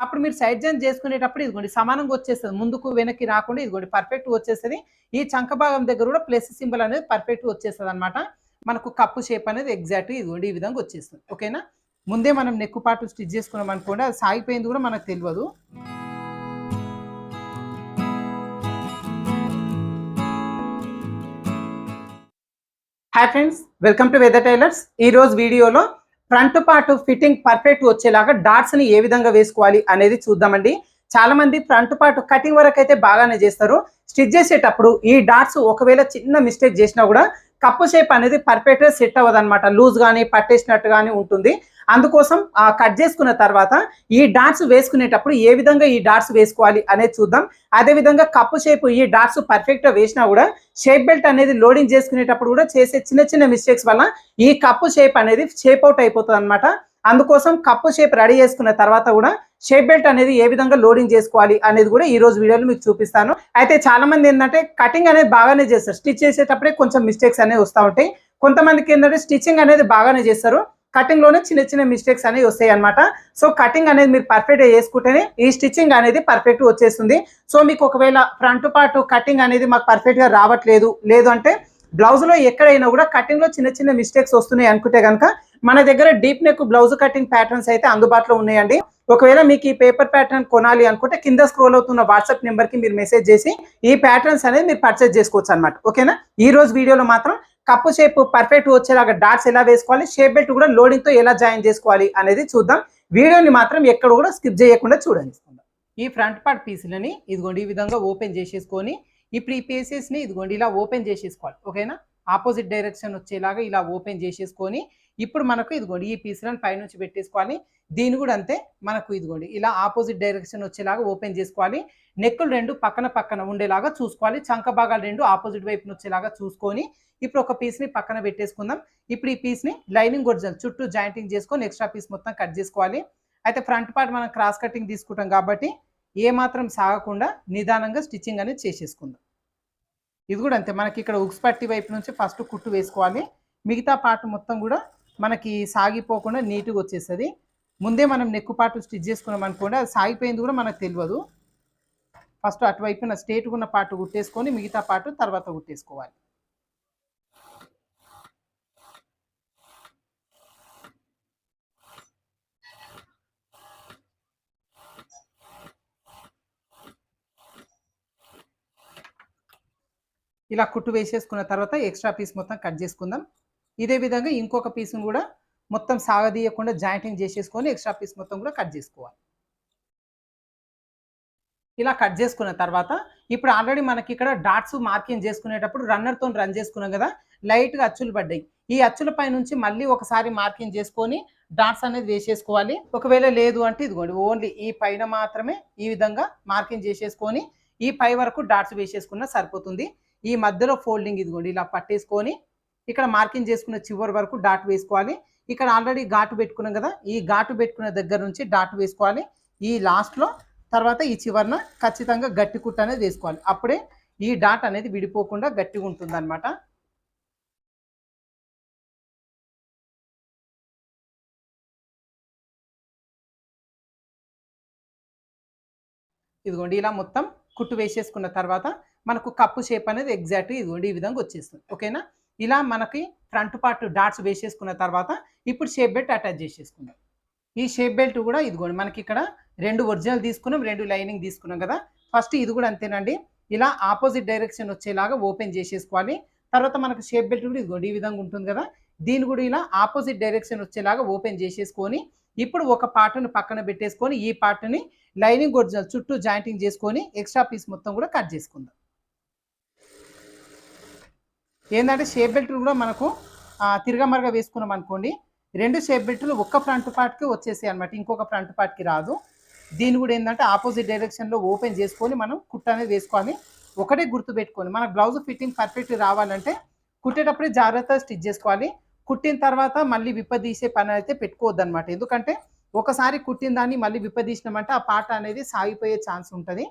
అప్పుడు మీరు side join చేసుకునేటప్పుడు ఇదిగోండి సమానంగా వచ్చేస్తుంది. ముందుకు వెనక్కి రాకుండా ఇదిగోండి పర్ఫెక్ట్ వచ్చేస్తుంది. ఈ చంక భాగం దగ్గర కూడా ప్లస్ సింబల్ అనేది పర్ఫెక్ట్ వచ్చేస్తుంది అనమాట మనకు కప్పు షేప్ అనేది ఎగ్జాక్ట్ ఇదిగోండి ఈ విధంగా వచ్చేస్తుంది. ఓకేనా ముందే మనం నెక్కు పాటు స్టిచ్ చేసుకున్నాం అనుకోండి అది సాగిపోయింది కూడా మనకు తెలియదు. Hi friends welcome to Veda tailors ఈ రోజు వీడియోలో ఫ్రంట్ పార్ట్ ఫిట్టింగ్ పర్ఫెక్ట్ వచ్చేలాగా డాట్స్ని ఏ విధంగా వేసుకోవాలి అనేది చూద్దామండి. చాలా మంది ఫ్రంట్ పార్ట్ కటింగ్ వరకు అయితే బాగానే చేస్తారు. స్టిచ్ చేసేటప్పుడు ఈ డాట్స్ ఒకవేళ చిన్న మిస్టేక్ చేసినా కూడా కప్పు షేప్ అనేది పర్ఫెక్ట్గా సెట్ అవ్వదు అనమాట లూజ్ కానీ పట్టేసినట్టు కానీ ఉంటుంది. అందుకోసం కట్ చేసుకున్న తర్వాత ఈ డాట్స్ వేసుకునేటప్పుడు ఏ విధంగా ఈ డాట్స్ వేసుకోవాలి అనేది చూద్దాం. అదే విధంగా కప్పు షేప్ ఈ డాట్స్ పర్ఫెక్ట్గా వేసినా కూడా షేప్ బెల్ట్ అనేది లోడింగ్ చేసుకునేటప్పుడు కూడా చేసే చిన్న చిన్న మిస్టేక్స్ వల్ల ఈ కప్పు షేప్ అనేది షేప్ అవుట్ అయిపోతుంది అనమాట అందుకోసం కప్పు షేప్ రెడీ చేసుకున్న తర్వాత కూడా షేప్ బెల్ట్ అనేది ఏ విధంగా లోడింగ్ చేసుకోవాలి అనేది కూడా ఈ రోజు వీడియోలో మీకు చూపిస్తాను. అయితే చాలా మంది ఏంటంటే కటింగ్ అనేది బాగానే చేస్తారు. స్టిచ్ చేసేటప్పుడే కొంచెం మిస్టేక్స్ అనేవి వస్తూ ఉంటాయి. కొంతమందికి ఏంటంటే స్టిచ్చింగ్ అనేది బాగానే చేస్తారు. కటింగ్లోనే చిన్న చిన్న మిస్టేక్స్ అనేవి వస్తాయి అనమాట సో కటింగ్ అనేది మీరు పర్ఫెక్ట్గా చేసుకుంటేనే ఈ స్టిచ్చింగ్ అనేది పర్ఫెక్ట్ వచ్చేస్తుంది. సో మీకు ఒకవేళ ఫ్రంట్ పార్ట్ కటింగ్ అనేది మాకు పర్ఫెక్ట్గా రావట్లేదు లేదు అంటే బ్లౌజ్లో ఎక్కడైనా కూడా కటింగ్లో చిన్న చిన్న మిస్టేక్స్ వస్తున్నాయి అనుకుంటే కనుక మన దగ్గర deep neck blouse cutting patterns అయితే అందుబాటులో ఉన్నాయండి. ఒకవేళ మీకు ఈ పేపర్ ప్యాటర్న్ కొనాలి అనుకుంటే కింద స్క్రోల్ అవుతున్న వాట్సాప్ నెంబర్కి మీరు మెసేజ్ చేసి ఈ ప్యాటర్న్స్ అనేది మీరు పర్చేస్ చేసుకోవచ్చు అనమాట ఓకేనా? ఈ రోజు వీడియోలో మాత్రం కప్పు షేప్ పర్ఫెక్ట్ వచ్చేలాగా డాట్స్ ఎలా వేసుకోవాలి షేప్ బెల్ట్ కూడా లోడింగ్తో ఎలా జాయిన్ చేసుకోవాలి అనేది చూద్దాం. వీడియోని మాత్రం ఎక్కడ కూడా స్కిప్ చేయకుండా చూడండి. ఈ ఫ్రంట్ పార్ట్ పీసులని ఇదిగోండి ఈ విధంగా ఓపెన్ చేసేసుకొని ఇప్పుడు ఈ పీసెస్ని ఇదిగోండి ఇలా ఓపెన్ చేసేసుకోవాలి. ఓకేనా? ఆపోజిట్ డైరెక్షన్ వచ్చేలాగా ఇలా ఓపెన్ చేసేసుకొని ఇప్పుడు మనకు ఇదిగోండి ఈ పీసులను పైనుంచి పెట్టేసుకోవాలి. దీని కూడా అంతే మనకు ఇదిగోండి ఇలా ఆపోజిట్ డైరెక్షన్ వచ్చేలాగా ఓపెన్ చేసుకోవాలి. నెక్కులు రెండు పక్కన పక్కన ఉండేలాగా చూసుకోవాలి. చంక భాగాలు రెండు ఆపోజిట్ వైపున వచ్చేలాగా చూసుకొని ఇప్పుడు ఒక పీస్ని పక్కన పెట్టేసుకుందాం. ఇప్పుడు ఈ పీస్ని లైనింగ్ గొడ్జల్ చుట్టూ జాయింటింగ్ చేసుకొని ఎక్స్ట్రా పీస్ మొత్తం కట్ చేసుకోవాలి. అయితే ఫ్రంట్ పార్ట్ మనం క్రాస్ కటింగ్ తీసుకుంటాం కాబట్టి ఏ మాత్రం సాగకుండా నిదానంగా స్టిచ్చింగ్ అనేది చేసేసుకుందాం. ఇది కూడా అంతే మనకి ఇక్కడ ఉక్స్ పట్టి వైపు నుంచి ఫస్ట్ కుట్టు వేసుకోవాలి. మిగతా పార్ట్ మొత్తం కూడా మనకి సాగిపోకుండా నీట్గా వచ్చేస్తుంది. ముందే మనం నెక్కు పార్ట్ స్టిచ్ చేసుకున్నాం అనుకోండి అది సాగిపోయింది కూడా మనకు తెలియదు. ఫస్ట్ అటువైపున స్ట్రేట్గా ఉన్న పార్ట్ కుట్టేసుకొని మిగతా పార్ట్ తర్వాత కుట్టేసుకోవాలి. ఇలా కుట్టు వేసేసుకున్న తర్వాత ఎక్స్ట్రా పీస్ మొత్తం కట్ చేసుకుందాం. ఇదే విధంగా ఇంకొక పీస్ను కూడా మొత్తం సాగదీయకుండా జాయింటింగ్ చేసేసుకొని ఎక్స్ట్రా పీస్ మొత్తం కూడా కట్ చేసుకోవాలి. ఇలా కట్ చేసుకున్న తర్వాత ఇప్పుడు ఆల్రెడీ మనకి ఇక్కడ డాట్స్ మార్కింగ్ చేసుకునేటప్పుడు రన్నర్తో రన్ చేసుకున్నాం కదా లైట్గా అచ్చులు పడ్డాయి. ఈ అచ్చుల పై నుంచి మళ్ళీ ఒకసారి మార్కింగ్ చేసుకొని డాట్స్ అనేది వేసేసుకోవాలి. ఒకవేళ లేదు అంటే ఇదిగోండి ఓన్లీ ఈ పైన మాత్రమే ఈ విధంగా మార్కింగ్ చేసేసుకొని ఈ పై వరకు డాట్స్ వేసేసుకున్నా సరిపోతుంది. ఈ మధ్యలో ఫోల్డింగ్ ఇదిగోండి ఇలా పట్టేసుకొని ఇక్కడ మార్కింగ్ చేసుకున్న చివరి వరకు డాట్ వేసుకోవాలి. ఇక్కడ ఆల్రెడీ ఘాటు పెట్టుకున్నాం కదా ఈ ఘాటు పెట్టుకున్న దగ్గర నుంచి డాట్ వేసుకోవాలి. ఈ లాస్ట్లో తర్వాత ఈ చివరన ఖచ్చితంగా గట్టి కుట్ట అనేది వేసుకోవాలి. అప్పుడే ఈ డాట్ అనేది విడిపోకుండా గట్టిగా ఉంటుంది అనమాట ఇదిగోండి ఇలా మొత్తం కుట్టు వేసేసుకున్న తర్వాత మనకు కప్పు షేప్ అనేది ఎగ్జాక్ట్ ఇదిగోండి ఈ విధంగా వచ్చేస్తుంది. ఓకేనా? ఇలా మనకి ఫ్రంట్ పార్ట్ డాట్స్ వేసేసుకున్న తర్వాత ఇప్పుడు షేప్ బెల్ట్ అటాచ్ చేసేసుకుందాం. ఈ షేప్ బెల్ట్ కూడా ఇదిగోండి మనకి ఇక్కడ రెండు ఒరిజినల్ తీసుకున్నాం రెండు లైనింగ్ తీసుకున్నాం కదా. ఫస్ట్ ఇది కూడా అంతేనండి. ఇలా ఆపోజిట్ డైరెక్షన్ వచ్చేలాగా ఓపెన్ చేసేసుకోవాలి. తర్వాత మనకు షేప్ బెల్ట్ కూడా ఇదిగోండి ఈ విధంగా ఉంటుంది కదా. దీన్ని కూడా ఇలా ఆపోజిట్ డైరెక్షన్ వచ్చేలాగా ఓపెన్ చేసేసుకొని ఇప్పుడు ఒక పార్ట్ను పక్కన పెట్టేసుకొని ఈ పార్ట్ని లైనింగ్ ఒరిజినల్ చుట్టూ జాయింటింగ్ చేసుకొని ఎక్స్ట్రా పీస్ మొత్తం కూడా కట్ చేసుకుందాం. ఏంటంటే షేప్ బెల్ట్ కూడా మనకు తిరగమరగా వేసుకున్నాం అనుకోండి రెండు షేప్ బెల్ట్లు ఒక్క ఫ్రంట్ పార్ట్కి వచ్చేసాయి అనమాట ఇంకొక ఫ్రంట్ పార్ట్కి రాదు. దీన్ని కూడా ఏంటంటే ఆపోజిట్ డైరెక్షన్లో ఓపెన్ చేసుకొని మనం కుట్ట అనేది వేసుకోవాలి. ఒకటే గుర్తు పెట్టుకొని మన బ్లౌజ్ ఫిట్టింగ్ పర్ఫెక్ట్ రావాలంటే కుట్టేటప్పుడే జాగ్రత్తగా స్టిచ్ చేసుకోవాలి. కుట్టిన తర్వాత మళ్ళీ విప్పదీసే పని అయితే పెట్టుకోవద్దు అనమాట ఎందుకంటే ఒకసారి కుట్టిన దాన్ని మళ్ళీ విప్పదీసినామంటే ఆ పాట అనేది సాగిపోయే ఛాన్స్ ఉంటుంది.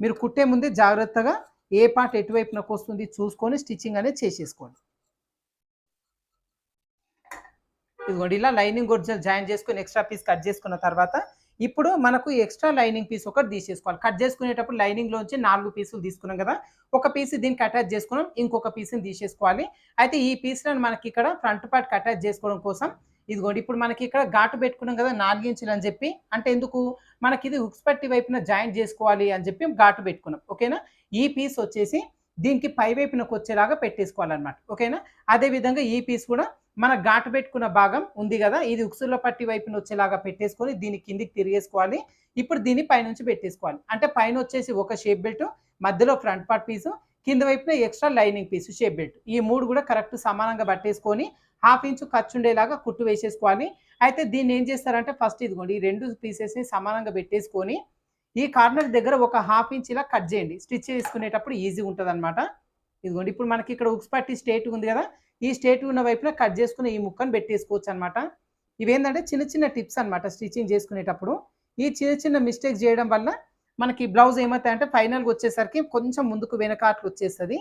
మీరు కుట్టే ముందే జాగ్రత్తగా ఏ పార్ట్ ఎటువైపునకు వస్తుంది చూసుకొని స్టిచ్చింగ్ అనేది చేసేసుకోండి. ఇదిగోండి ఇలా లైనింగ్ ఒరిజినల్ జాయిన్ చేసుకొని ఎక్స్ట్రా పీస్ కట్ చేసుకున్న తర్వాత ఇప్పుడు మనకు ఎక్స్ట్రా లైనింగ్ పీస్ ఒకటి తీసేసుకోవాలి. కట్ చేసుకునేటప్పుడు లైనింగ్లోంచి నాలుగు పీసులు తీసుకున్నాం కదా ఒక పీస్ దీనికి అటాచ్ చేసుకున్నాం ఇంకొక పీస్ని తీసేసుకోవాలి. అయితే ఈ పీస్లను మనకి ఇక్కడ ఫ్రంట్ పార్ట్కి అటాచ్ చేసుకోవడం కోసం ఇదిగోండి ఇప్పుడు మనకి ఇక్కడ ఘాటు పెట్టుకున్నాం కదా నాలుగించులు అని చెప్పి అంటే ఎందుకు? మనకి ఇది హుక్స్ పట్టి వైపున జాయింట్ చేసుకోవాలి అని చెప్పి ఘాటు పెట్టుకున్నాం ఓకేనా? ఈ పీస్ వచ్చేసి దీనికి పై వైపునకు వచ్చేలాగా పెట్టేసుకోవాలన్నమాట ఓకేనా? అదే విధంగా ఈ పీస్ కూడా మన ఘాటు పెట్టుకున్న భాగం ఉంది కదా ఇది ఉక్సుల పట్టి వైపున వచ్చేలాగా పెట్టేసుకొని దీని కిందికి తిరిగేసుకోవాలి. ఇప్పుడు దీన్ని పైనుంచి పెట్టేసుకోవాలి. అంటే పైన వచ్చేసి ఒక షేప్ బెల్ట్ మధ్యలో ఫ్రంట్ పార్ట్ పీసు కింద వైపున extra lining piece shape belt. ఈ మూడు కూడా కరెక్ట్ సమానంగా పట్టేసుకొని హాఫ్ ఇంచు ఖర్చు ఉండేలాగా కుట్టు వేసేసుకోవాలి అయితే దీన్ని ఏం చేస్తారంటే ఫస్ట్ ఇదిగోండి ఈ రెండు పీసెస్ని సమానంగా పెట్టేసుకొని ఈ కార్నర్ దగ్గర ఒక హాఫ్ ఇంచ్ ఇలా కట్ చేయండి. స్టిచ్ చేసుకునేటప్పుడు ఈజీ ఉంటుంది అనమాట ఇదిగోండి ఇప్పుడు మనకి ఇక్కడ ఉక్స్ పట్టి స్టేట్ ఉంది కదా ఈ స్టేట్ ఉన్న వైపున కట్ చేసుకుని ఈ ముక్కను పెట్టేసుకోవచ్చు అనమాట ఇవేంటంటే చిన్న చిన్న టిప్స్ అనమాట స్టిచ్చింగ్ చేసుకునేటప్పుడు. ఈ చిన్న చిన్న మిస్టేక్ చేయడం వల్ల మనకి బ్లౌజ్ ఏమవుతాయంటే ఫైనల్గా వచ్చేసరికి కొంచెం ముందుకు వెనకాట్లు వచ్చేస్తుంది.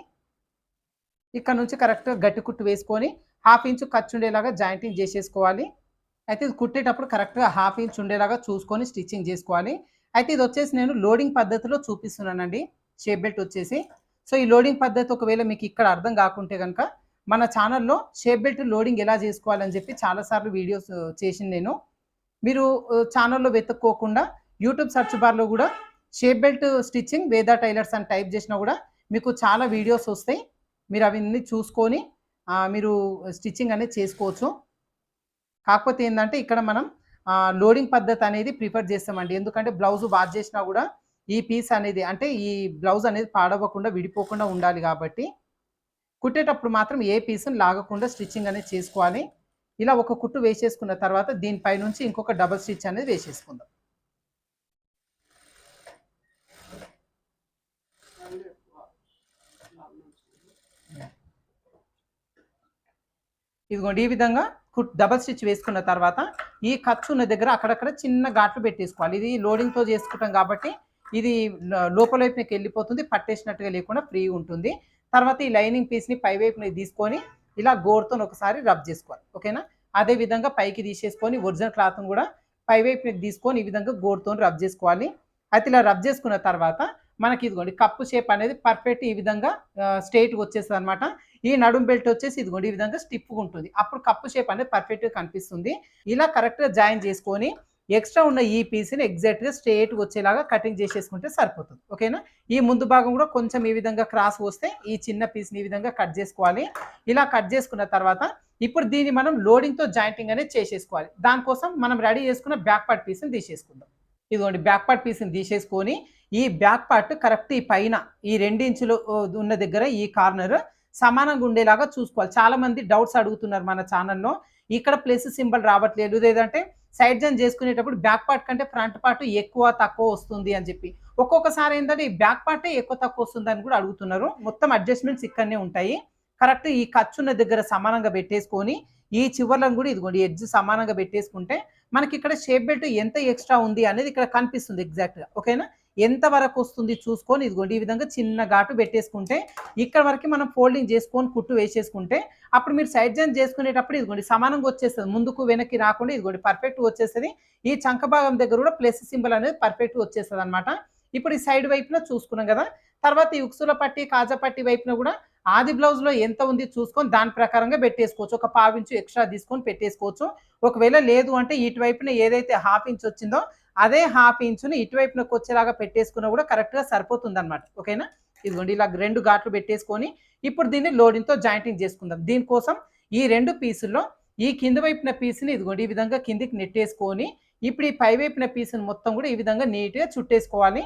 ఇక్కడ నుంచి కరెక్ట్గా గట్టి కుట్టు వేసుకొని హాఫ్ ఇంచు ఖర్చు ఉండేలాగా జాయింటింగ్ చేసేసుకోవాలి. అయితే ఇది కుట్టేటప్పుడు కరెక్ట్గా హాఫ్ ఇంచ్ ఉండేలాగా చూసుకొని స్టిచ్చింగ్ చేసుకోవాలి. అయితే ఇది వచ్చేసి నేను లోడింగ్ పద్ధతిలో చూపిస్తున్నానండి. షేప్ బెల్ట్ వచ్చేసి. సో ఈ లోడింగ్ పద్ధతి ఒకవేళ మీకు ఇక్కడ అర్థం కాకుంటే కనుక మన ఛానల్లో షేప్ బెల్ట్ లోడింగ్ ఎలా చేసుకోవాలని చెప్పి చాలాసార్లు వీడియోస్ చేసింది నేను. మీరు ఛానల్లో వెతుక్కోకుండా యూట్యూబ్ సెర్చ్ బార్లో కూడా shape belt stitching Veda tailors అని టైప్ చేసినా కూడా మీకు చాలా వీడియోస్ వస్తాయి. మీరు అవన్నీ చూసుకొని మీరు స్టిచ్చింగ్ అనేది చేసుకోవచ్చు. కాకపోతే ఏంటంటే ఇక్కడ మనం లోడింగ్ పద్ధతి అనేది ప్రిఫర్ చేస్తామండి. ఎందుకంటే బ్లౌజ్ వాష్ చేసినా కూడా ఈ పీస్ అనేది అంటే ఈ బ్లౌజ్ అనేది పాడవకుండా విడిపోకుండా ఉండాలి కాబట్టి కుట్టేటప్పుడు మాత్రం ఏ పీస్ని లాగకుండా స్టిచ్చింగ్ అనేది చేసుకోవాలి. ఇలా ఒక కుట్టు వేసేసుకున్న తర్వాత దీనిపై నుంచి ఇంకొక డబల్ స్టిచ్ అనేది వేసేసుకుందాం. ఇదిగోండి ఈ విధంగా కుట్ డబల్ స్టిచ్ వేసుకున్న తర్వాత ఈ ఖర్చు ఉన్న దగ్గర అక్కడక్కడ చిన్న ఘాట్లు పెట్టేసుకోవాలి. ఇది లోడింగ్తో చేసుకుంటాం కాబట్టి ఇది లోపల వైపునకి వెళ్ళిపోతుంది పట్టేసినట్టుగా లేకుండా ఫ్రీ ఉంటుంది. తర్వాత ఈ లైనింగ్ పీస్ని పై వైపున తీసుకొని ఇలా గోరుతో ఒకసారి రబ్ చేసుకోవాలి. ఓకేనా అదే విధంగా పైకి తీసేసుకొని ఒరిజినల్ క్లాత్ను కూడా పై వైపుని తీసుకొని ఈ విధంగా గోరుతో రబ్ చేసుకోవాలి. అయితే ఇలా రబ్ చేసుకున్న తర్వాత మనకి ఇదిగోండి కప్పు షేప్ అనేది పర్ఫెక్ట్ ఈ విధంగా స్ట్రైట్గా వచ్చేస్తుంది అనమాట ఈ నడుం బెల్ట్ వచ్చేసి ఇదిగోండి ఈ విధంగా స్టిప్గా ఉంటుంది. అప్పుడు కప్పు షేప్ అనేది పర్ఫెక్ట్గా కనిపిస్తుంది. ఇలా కరెక్ట్గా జాయిన్ చేసుకొని ఎక్స్ట్రా ఉన్న ఈ పీస్ని ఎగ్జాక్ట్గా స్ట్రేట్గా వచ్చేలాగా కటింగ్ చేసేసుకుంటే సరిపోతుంది. ఓకేనా ఈ ముందు భాగం కూడా కొంచెం ఈ విధంగా క్రాస్ వస్తే ఈ చిన్న పీస్ని ఈ విధంగా కట్ చేసుకోవాలి. ఇలా కట్ చేసుకున్న తర్వాత ఇప్పుడు దీన్ని మనం లోడింగ్తో జాయింటింగ్ అనేది చేసేసుకోవాలి. దానికోసం మనం రెడీ చేసుకున్న బ్యాక్ పార్ట్ పీస్ని తీసేసుకుందాం. ఇదిగోండి బ్యాక్ పార్ట్ పీస్ని తీసేసుకొని ఈ బ్యాక్ పార్ట్ కరెక్ట్ ఈ పైన ఈ రెండించులు ఉన్న దగ్గర ఈ కార్నర్ సమానంగా ఉండేలాగా చూసుకోవాలి. చాలా మంది డౌట్స్ అడుగుతున్నారు మన ఛానల్లో. ఇక్కడ ప్లేస్ సింబల్ రావట్లేదు. లేదంటే సైడ్ జన్ చేసుకునేటప్పుడు బ్యాక్ పార్ట్ కంటే ఫ్రంట్ పార్ట్ ఎక్కువ తక్కువ వస్తుంది అని చెప్పి. ఒక్కొక్కసారి ఏంటంటే ఈ బ్యాక్ పార్టే ఎక్కువ తక్కువ వస్తుంది అని కూడా అడుగుతున్నారు. మొత్తం అడ్జస్ట్మెంట్స్ ఇక్కడనే ఉంటాయి. కరెక్ట్ ఈ ఖర్చున్న దగ్గర సమానంగా పెట్టేసుకొని ఈ చివర్లను కూడా ఇదిగోండి ఎడ్జ్ సమానంగా పెట్టేసుకుంటే మనకి ఇక్కడ షేప్ బెల్ట్ ఎంత ఎక్స్ట్రా ఉంది అనేది ఇక్కడ కనిపిస్తుంది ఎగ్జాక్ట్గా. ఓకేనా? ఎంత వరకు వస్తుంది చూసుకొని ఇదిగోండి ఈ విధంగా చిన్న ఘాటు పెట్టేసుకుంటే ఇక్కడ వరకు మనం ఫోల్డింగ్ చేసుకొని కుట్టు వేసేసుకుంటే అప్పుడు మీరు సైడ్ జాయిన్ చేసుకునేటప్పుడు ఇదిగోండి సమానంగా వచ్చేస్తుంది. ముందుకు వెనక్కి రాకుండా ఇదిగోండి పర్ఫెక్ట్ వచ్చేస్తుంది. ఈ చంక భాగం దగ్గర కూడా ప్లస్ సింబల్ అనేది పర్ఫెక్ట్ వచ్చేస్తుంది అనమాట ఇప్పుడు ఈ సైడ్ వైపున చూసుకున్నాం కదా తర్వాత ఈ ఉక్సుల పట్టి కాజా పట్టి వైపున కూడా ఆది బ్లౌజ్లో ఎంత ఉంది చూసుకొని దాని ప్రకారంగా పెట్టేసుకోవచ్చు. ఒక పావు ఇంచు ఎక్స్ట్రా తీసుకొని పెట్టేసుకోవచ్చు. ఒకవేళ లేదు అంటే ఇటువైపున ఏదైతే హాఫ్ ఇంచ్ వచ్చిందో అదే హాఫ్ ఇంచుని ఇటువైపునకు వచ్చేలాగా పెట్టేసుకున్నా కూడా కరెక్ట్గా సరిపోతుంది అనమాట ఓకేనా ఇదిగోండి ఇలా రెండు ఘాట్లు పెట్టేసుకొని ఇప్పుడు దీన్ని లోడింగ్తో జాయింటింగ్ చేసుకుందాం. దీనికోసం ఈ రెండు పీసుల్లో ఈ కింద వైపున పీస్ని ఇదిగోండి ఈ విధంగా కిందికి నెట్టేసుకొని ఇప్పుడు ఈ పై వైపున పీసుని మొత్తం కూడా ఈ విధంగా నీట్గా చుట్టేసుకోవాలి.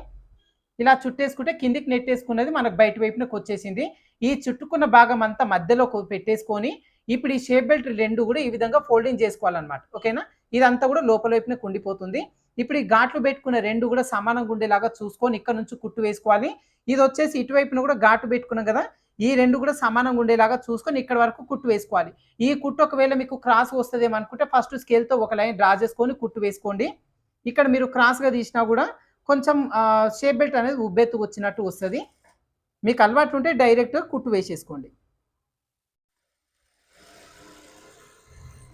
ఇలా చుట్టేసుకుంటే కిందికి నెట్టేసుకున్నది మనకు బయట వైపునకు వచ్చేసింది. ఈ చుట్టుకున్న భాగం అంతా మధ్యలో పెట్టేసుకొని ఇప్పుడు ఈ షేప్ బెల్ట్ రెండు కూడా ఈ విధంగా ఫోల్డింగ్ చేసుకోవాలన్నమాట. ఓకేనా? ఇదంతా కూడా లోపల వైపున కుండిపోతుంది. ఇప్పుడు ఈ ఘాట్లు పెట్టుకున్న రెండు కూడా సమానంగా ఉండేలాగా చూసుకొని ఇక్కడ నుంచి కుట్టు వేసుకోవాలి. ఇది వచ్చేసి ఇటువైపున కూడా ఘాటు పెట్టుకున్నాం కదా ఈ రెండు కూడా సమానంగా ఉండేలాగా చూసుకొని ఇక్కడ వరకు కుట్టు వేసుకోవాలి. ఈ కుట్టు ఒకవేళ మీకు క్రాస్ వస్తుందేమో అనుకుంటే ఫస్ట్ స్కేల్తో ఒక లైన్ డ్రా చేసుకొని కుట్టు వేసుకోండి. ఇక్కడ మీరు క్రాస్గా తీసినా కూడా కొంచెం షేప్ బెల్ట్ అనేది ఉబ్బెత్తు వచ్చినట్టు వస్తుంది. మీకు అలవాటు ఉంటే డైరెక్ట్గా కుట్టు వేసేసుకోండి.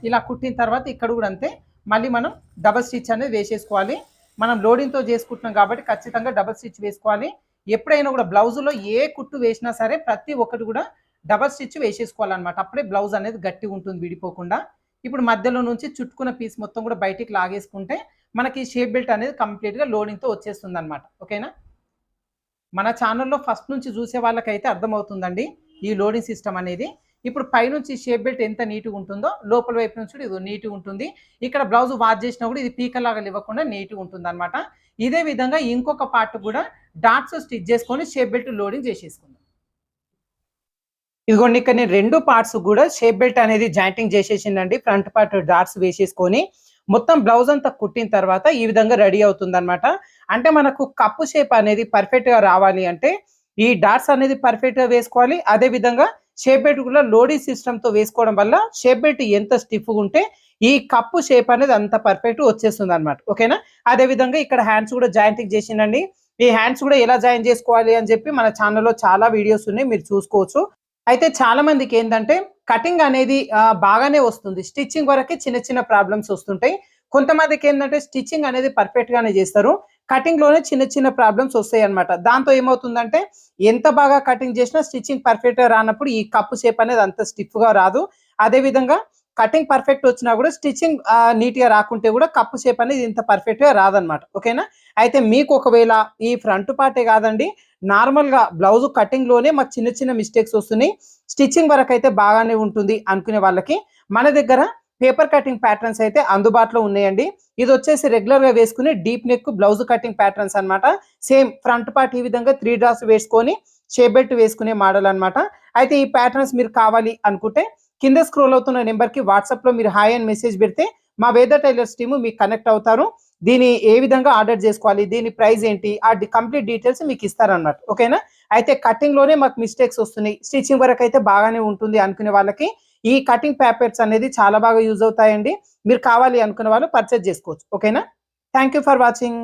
ఇలా కుట్టిన తర్వాత ఇక్కడ కూడా అంతే. మళ్ళీ మనం డబల్ స్టిచ్ అనేది వేసేసుకోవాలి. మనం లోడింగ్తో చేసుకుంటున్నాం కాబట్టి ఖచ్చితంగా డబల్ స్టిచ్ వేసుకోవాలి. ఎప్పుడైనా కూడా బ్లౌజులో ఏ కుట్టు వేసినా సరే ప్రతి ఒక్కటి కూడా డబల్ స్టిచ్ వేసేసుకోవాలన్నమాట. అప్పుడే బ్లౌజ్ అనేది గట్టి ఉంటుంది విడిపోకుండా. ఇప్పుడు మధ్యలో నుంచి చుట్టుకున్న పీస్ మొత్తం కూడా బయటికి లాగేసుకుంటే మనకి షేప్ బెల్ట్ అనేది కంప్లీట్గా లోడింగ్తో వచ్చేస్తుంది అనమాట ఓకేనా మన ఛానల్లో ఫస్ట్ నుంచి చూసే వాళ్ళకైతే అర్థమవుతుందండి ఈ లోడింగ్ సిస్టమ్ అనేది. ఇప్పుడు పైనుంచి షేప్ బెల్ట్ ఎంత నీట్గా ఉంటుందో లోపల వైపు నుంచి కూడా ఇది నీట్గా ఉంటుంది. ఇక్కడ బ్లౌజ్ వాచ్ చేసినా కూడా ఇది పీకలాగా ఇవ్వకుండా నీట్గా ఉంటుంది అనమాట ఇదే విధంగా ఇంకొక పార్ట్ కూడా డాట్స్ స్టిచ్ చేసుకొని షేప్ బెల్ట్ లోడింగ్ చేసేసుకుందాం. ఇదిగోండి ఇక్కడ నేను రెండు పార్ట్స్ కూడా షేప్ బెల్ట్ అనేది జాయింటింగ్ చేసేసిందండి. ఫ్రంట్ పార్ట్ డాట్స్ వేసేసుకొని మొత్తం బ్లౌజ్ అంతా కుట్టిన తర్వాత ఈ విధంగా రెడీ అవుతుంది అనమాట అంటే మనకు కప్పు షేప్ అనేది పర్ఫెక్ట్గా రావాలి అంటే ఈ డాట్స్ అనేది పర్ఫెక్ట్గా వేసుకోవాలి. అదే విధంగా షేప్ బెల్ట్ కూడా లోడింగ్ సిస్టమ్తో వేసుకోవడం వల్ల షేప్ బెల్ట్ ఎంత స్టిఫ్ ఉంటే ఈ కప్పు షేప్ అనేది అంత పర్ఫెక్ట్ వచ్చేస్తుంది అనమాట ఓకేనా అదే విధంగా ఇక్కడ హ్యాండ్స్ కూడా జాయింటింగ్ చేసిందండి. ఈ హ్యాండ్స్ కూడా ఎలా జాయిన్ చేసుకోవాలి అని చెప్పి మన ఛానల్లో చాలా వీడియోస్ ఉన్నాయి. మీరు చూసుకోవచ్చు. అయితే చాలా మందికి ఏంటంటే కటింగ్ అనేది బాగానే వస్తుంది. స్టిచ్చింగ్ వరకే చిన్న చిన్న ప్రాబ్లమ్స్ వస్తుంటాయి. కొంతమందికి ఏంటంటే స్టిచ్చింగ్ అనేది పర్ఫెక్ట్ గానే చేస్తారు. కటింగ్లోనే చిన్న చిన్న ప్రాబ్లమ్స్ వస్తాయి అనమాట దాంతో ఏమవుతుందంటే ఎంత బాగా కటింగ్ చేసినా స్టిచ్చింగ్ పర్ఫెక్ట్గా రానప్పుడు ఈ కప్పు షేప్ అనేది అంత స్టిఫ్గా రాదు. అదే విధంగా కటింగ్ పర్ఫెక్ట్ వచ్చినా కూడా స్టిచ్చింగ్ నీట్గా రాకుంటే కూడా కప్పు షేప్ అనేది ఇంత పర్ఫెక్ట్గా రాదనమాట ఓకేనా? అయితే మీకు ఒకవేళ ఈ ఫ్రంట్ పార్టే కాదండి నార్మల్గా బ్లౌజ్ కటింగ్లోనే మాకు చిన్న చిన్న మిస్టేక్స్ వస్తున్నాయి. స్టిచ్చింగ్ వరకు అయితే బాగానే ఉంటుంది అనుకునే వాళ్ళకి మన దగ్గర పేపర్ కటింగ్ ప్యాటర్న్స్ అయితే అందుబాటులో ఉన్నాయండి. ఇది వచ్చేసి రెగ్యులర్గా వేసుకునే deep neck blouse cutting patterns అనమాట సేమ్ ఫ్రంట్ పార్ట్ ఈ విధంగా త్రీ డ్రాస్ వేసుకొని షేప్ బెల్ట్ వేసుకునే మోడల్ అనమాట అయితే ఈ ప్యాటర్న్స్ మీరు కావాలి అనుకుంటే కింద స్క్రోల్ అవుతున్న నెంబర్కి వాట్సాప్లో మీరు హాయ్ అని మెసేజ్ పెడితే మా వేద టైలర్స్ టీమ్ మీకు కనెక్ట్ అవుతారు. దీని ఏ విధంగా ఆర్డర్ చేసుకోవాలి దీని ప్రైస్ ఏంటి ఆ కంప్లీట్ డీటెయిల్స్ మీకు ఇస్తారన్నమాట. ఓకేనా అయితే కటింగ్లోనే మాకు మిస్టేక్స్ వస్తున్నాయి. స్టిచ్చింగ్ వరకు అయితే బాగానే ఉంటుంది అనుకునే వాళ్ళకి. ఈ కటింగ్ పేపర్స్ అనేది చాలా బాగా యూజ్ అవుతాయండి. మీరు కావాలి అనుకునే వాళ్ళు పర్చేజ్ చేసుకోవచ్చు. ఓకేనా థ్యాంక్ యూ ఫర్ వాచింగ్